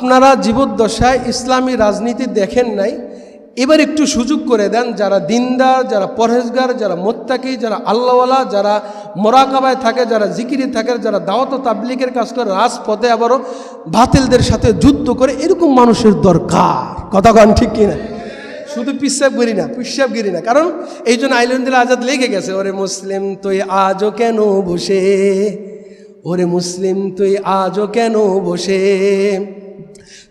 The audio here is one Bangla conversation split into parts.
আপনারা জীবদ্দশায় ইসলামী রাজনীতি দেখেন নাই, এবার একটু সুযোগ করে দেন যারা দিনদার, যারা পরহেজগার, যারা মোত্তাকি, যারা আল্লাহওয়ালা, যারা মোরাকাবায় থাকে, যারা জিকিরি থাকে, যারা দাওয়াত তাবলিকের কাজ করে, রাজপথে আবারও বাতিলদের সাথে যুদ্ধ করে, এরকম মানুষের দরকার। কথা কন ঠিক কিনা? শুধু পিসাব গিরি না পিসাব গিরি না। কারণ এই জন্য আইলেন্দিল আজাদ লেগে গেছে, ওরে মুসলিম, তুই আজও কেন বসে? ওরে মুসলিম, তুই আজও কেন বসে?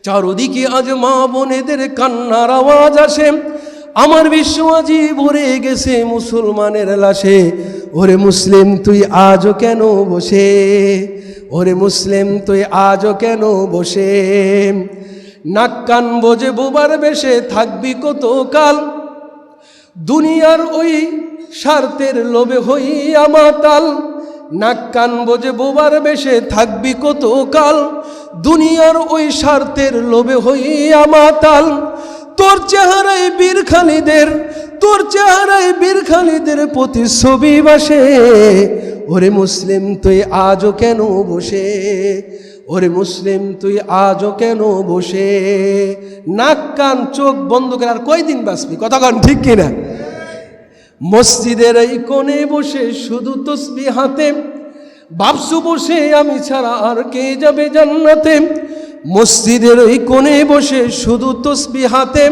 চারদিকে আজ মা বোনেদের কান্নার আওয়াজ আসে। আমার বিশ্ব আজি ভরে গেছে মুসলমানের লাশে। ওরে মুসলিম, তুই আজও কেন বসে? ওরে মুসলিম, তুই আজও কেন বসে? নাক কান বোঝে বোবার বেশে থাকবি কত কাল দুনিয়ার ওই স্বার্থের লোভে হইয়া মাতাল নাক কান বোঝে বোবার বেশে থাকবি কত কাল দুনিয়ার ওই স্বার্থের লোভে হইয়া মাতাল। তোর চেহারায় বীর খালিদের তোর চেহারায় বীরখালিদের প্রতি ছবি বাসে। ওরে মুসলিম, তুই আজও কেন বসে? ওরে মুসলিম, তুই আজও কেন বসে? নাক, কান, চোখ বন্ধ করে আর কয়দিন বাঁচবি? কথা কন ঠিক কিনা? মসজিদের এই কোণে বসে শুধু তসবি হাতে ভাবছু বসে আমি ছাড়া আর কে যাবে জান্নাতে? মসজিদের ওই কোণে বসে শুধু তসবি হাতে।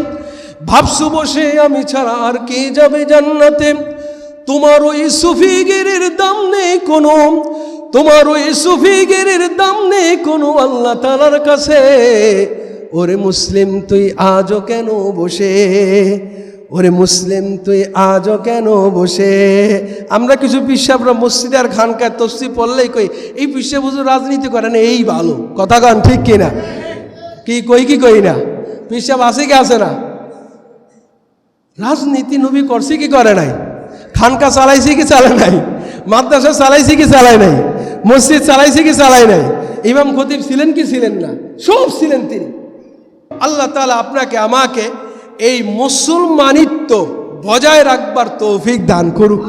ভাবছু বসে আমি ছাড়া আর কে যাবে জান্নাতে? তোমার ওই সুফিগিরির দাম নেই কোনো। তোমার ওই সুফিগিরির দাম নেই কোনো আল্লাহ তালার কাছে। ওরে মুসলিম, তুই আজও কেন বসে? ওরে মুসলিম, তুই আজও কেন বসে? আমরা কিছু পিসাবরা মসজিদে আর খানকার তসি পড়লেই কই, এই পিসা বুঝু রাজনীতি করে না, এই ভালো। কথা গান ঠিক কিনা কি কই কি কই না? পিসাব আছে কি আছে না? রাজনীতি নবী করছে কি করে নাই? খানকা চালাইছে কি চালায় নাই? মাদ্রাসা চালাইছে কি চালায় নাই? মসজিদ চালাইছে কি চালায় নাই? ইমাম খতিব ছিলেন কি ছিলেন না? সব ছিলেন তিনি। আল্লাহ তালা আপনাকে, আমাকে এই মুসলমানিত্ব বজায় রাখবার তৌফিক দান করুক।